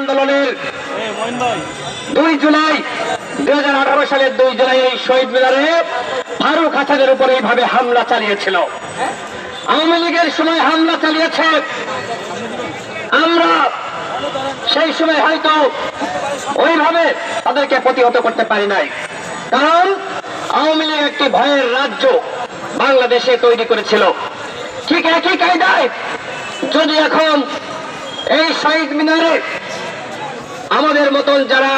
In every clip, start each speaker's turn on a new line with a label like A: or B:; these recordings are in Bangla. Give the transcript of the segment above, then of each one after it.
A: আন্দোলনের দুই জুলাই দুই হাজার আঠারো সালের দুই জুলাই এই শহীদ মিনারে ফারুক হাসানের উপর এইভাবে হামলা চালিয়েছিল। আওয়ামী লীগের সময় হামলা চালিয়েছে। আমরা সেই সময় হয়তো ওইভাবে তাদেরকে প্রতিহত করতে পারি নাই। কারণ আওয়ামী লীগ একটি ভয়ের রাজ্য বাংলাদেশে তৈরি করেছিল। ঠিক একই কায়দায় যদি এখন এই শহীদ মিনারে আমাদের মতন যারা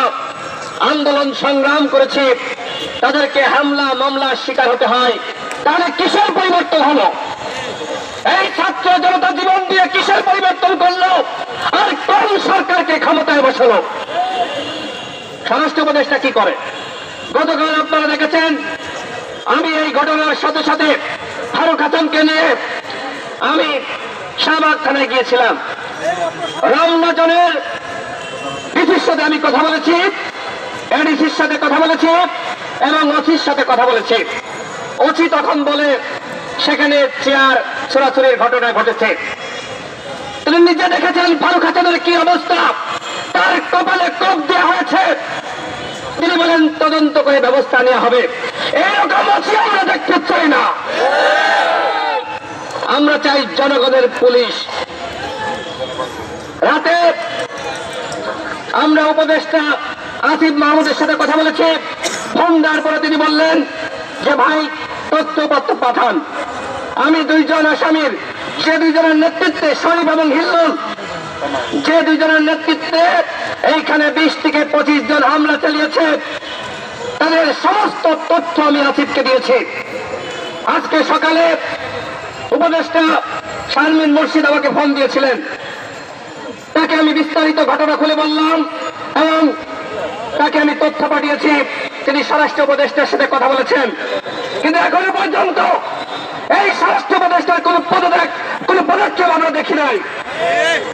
A: আন্দোলন সংগ্রাম করেছে, তাদেরকে হামলা মামলার শিকার হতে হয়। তাহলে কিসের পরিবর্তন হলো? এই ছাত্র জনতা জীবন দিয়ে কিসের পরিবর্তন করল? আর কোন সরকারকে ক্ষমতায় বসালো? স্বরাষ্ট্র উপদেষ্টা কি করে? গতকাল আপনারা দেখেছেন, আমি এই ঘটনার সাথে সাথে ফারুক হাসানকে নিয়ে আমি শাহবাগ থানায় গিয়েছিলাম। রমনাজনের সাথে আমি কথা বলেছি। এডিসির সাথে কথা বলেছি এবং ওসির সাথে কথা বলেছি। ওসি তখন বলে, সেখানে চেয়ার ছোড়াছুরির ঘটনা ঘটেছে। তিনি নিজে দেখেছেন ফারুক হাসানের কি অবস্থা। তার কপালে কোপ দেওয়া হয়েছে। তিনি বলেন, তদন্ত করে ব্যবস্থা নেওয়া হবে। এরকম ওসি আমরা দেখতে চাই না। আমরা চাই জনগণের পুলিশ। রাতে আমরা উপদেষ্টা আসিফ মাহমুদের সাথে কথা বলেছি। ফোন দেওয়ার পরে তিনি বললেন যে, ভাই, তথ্যপত্র পাঠান। আমি দুইজন আসামির সে দুইজনের নেতৃত্বে শরীফ এবং হিল্লুল, যে দুইজনের নেতৃত্বে এইখানে বিশ থেকে পঁচিশ জন হামলা চালিয়েছে, তাদের সমস্ত তথ্য আমি আসিফকে দিয়েছি। আজকে সকালে উপদেষ্টা শারমিন মুর্শিদ আমাকে ফোন দিয়েছিলেন। তাকে আমি বিস্তারিত ঘটনা খুলে বললাম এবং তাকে আমি তথ্য পাঠিয়েছি। তিনি স্বরাষ্ট্র উপদেষ্টার সাথে কথা বলেছেন। কিন্তু এখনও পর্যন্ত এই স্বরাষ্ট্র উপদেষ্টার কোন পদত্যাগ, কোন পদক্ষেপ আমরা দেখি নাই।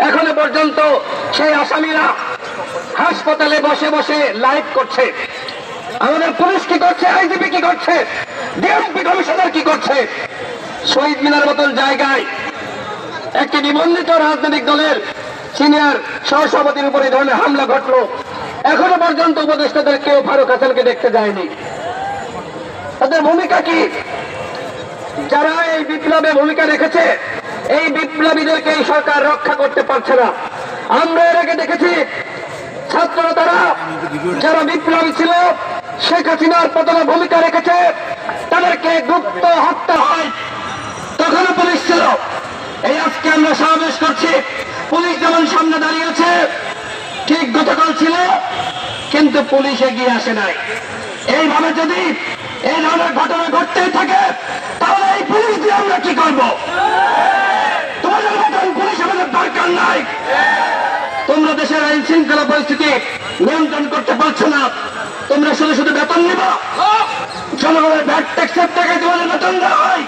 A: এখনও পর্যন্ত সেই আসামিরা হাসপাতালে বসে বসে লাইভ করছে। আমাদের পুলিশ কি করছে? আইজিপি কি করছে? ডিএমপি কমিশনার কি করছে? শহীদ মিনার মতন জায়গায় একটি নিবন্ধিত রাজনৈতিক দলের সিনিয়র সহসভাপতির উপর ধরনের হামলা ঘটলো। এখনও পর্যন্ত উপদেষ্টাদের কেউ ফারুক হাসানকে দেখতে যায়নি। তাদের ভূমিকা কি? যারা এই বিপ্লবে ভূমিকা রেখেছে, এই বিপ্লবীদেরকে এই সরকার রক্ষা করতে পারছে না। আমরা এর আগে দেখেছি ছাত্ররা তারা, যারা বিপ্লবী ছিল, শেখ হাসিনার পতনে ভূমিকা রেখেছে, তাদেরকে গুপ্ত হত্যা হয়। তখনও পুলিশ ছিল। এই আজকে আমরা সমাবেশ করছি। পুলিশ যেমন সামনে দাঁড়িয়ে আছে, ঠিক গতকাল ছিল, কিন্তু পুলিশ এগিয়ে আসে নাই। এইভাবে যদি এই ধরনের ঘটনা ঘটতেই থাকে, তাহলে এই পুলিশ দিয়ে আমরা কি করব? তোমাদের মতন পুলিশ আমাদের দরকার নাই। তোমরা দেশের আইন শৃঙ্খলা পরিস্থিতি নিয়ন্ত্রণ করতে পারছ না তোমরা শুধু শুধু বেতন নিবা জনগণের ভ্যাট ট্যাক্সের টাকায় তোমাদের বেতন দেওয়া হয়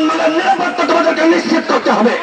A: মানে নিরাপত্তা তোমাদেরকে নিশ্চিত করতে হবে।